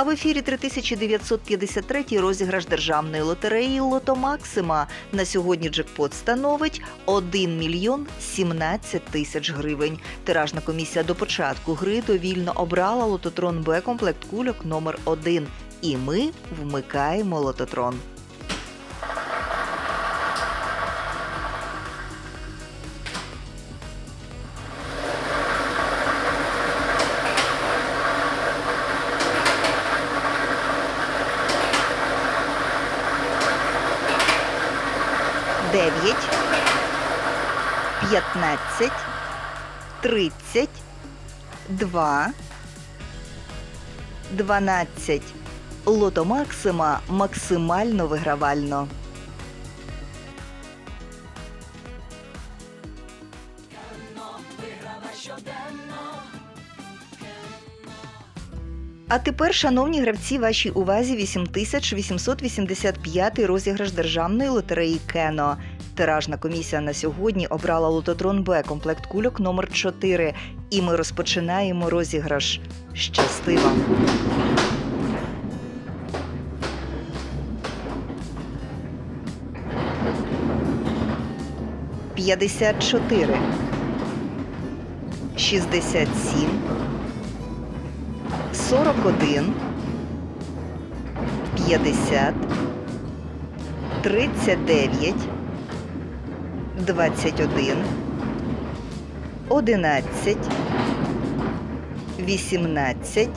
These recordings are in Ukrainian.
А в ефірі 3953 розіграш державної лотереї Лото Максима. На сьогодні джекпот становить 1 мільйон 17 тисяч гривень. Тиражна комісія до початку гри довільно обрала лототрон Б комплект кульок номер 1 І ми вмикаємо лототрон. Дев'ять, п'ятнадцять, тридцять, два, дванадцять. Лото Максима максимально вигравально. А тепер, шановні гравці, вашій увазі 8885 розіграш державної лотереї Кено. Тиражна комісія на сьогодні обрала лототрон Б комплект кульок номер 4 І ми розпочинаємо розіграш. Щасти! П'ятдесят чотири. Шістдесят сім. 41, 50, 39, 21, 11, 18,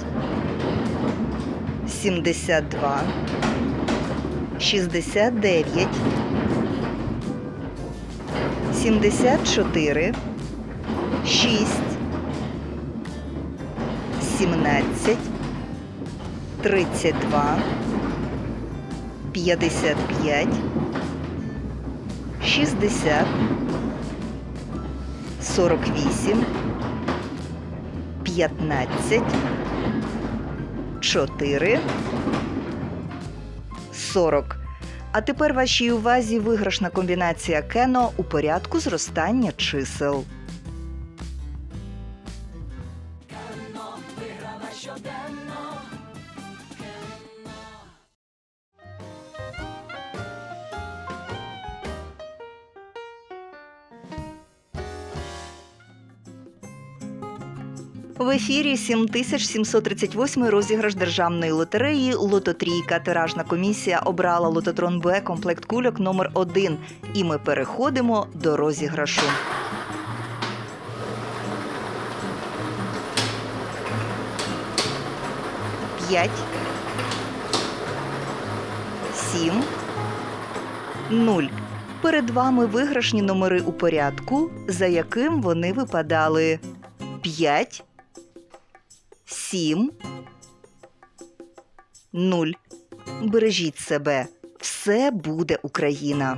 72, 69, 74, 6, 17, 32, 55, 60, 48, 15, 4, 40. А тепер вашій увазі виграшна комбінація кено у порядку зростання чисел. В ефірі 7738 розіграш державної лотереї Лототрійка. Тиражна комісія обрала лототрон Б комплект кульок номер 1 І ми переходимо до розіграшу. П'ять. Сім. Нуль. Перед вами виграшні номери у порядку, за яким вони випадали. 5, 7, 0. Бережіть себе. Все буде Україна.